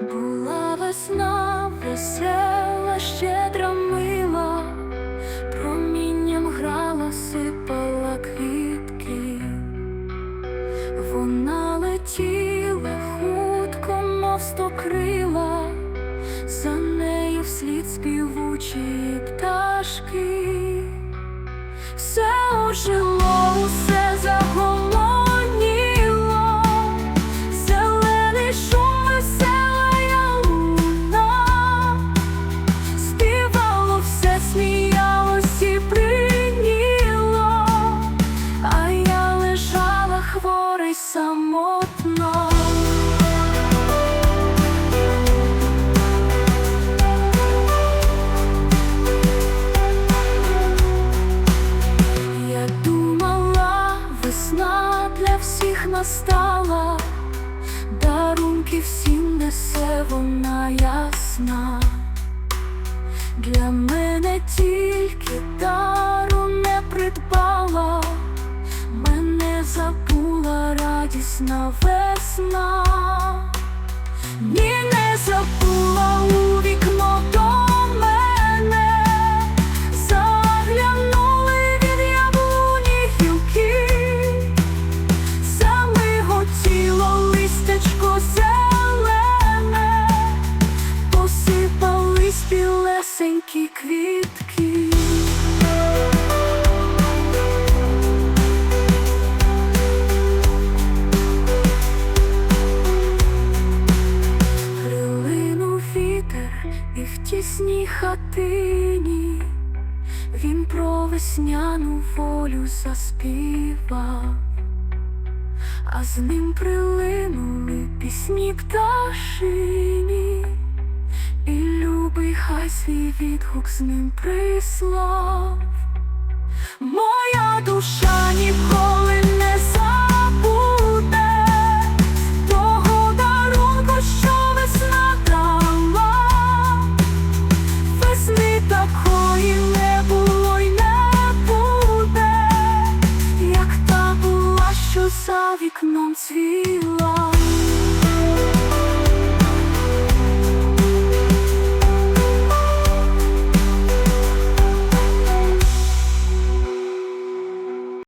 Була весна, весела, щедра мила, промінням грала, сипала квітки, вона летіла хутко, мов стокрила, за нею вслід співучі пташки, все настала, дарунки всім несе вона ясна. Для мене тільки дару не придбала, мене забула радісна весна. Хатині. Він про весняну волю заспівав, а з ним прилинули пісні пташині, і любий хай свій відгук з ним прислав.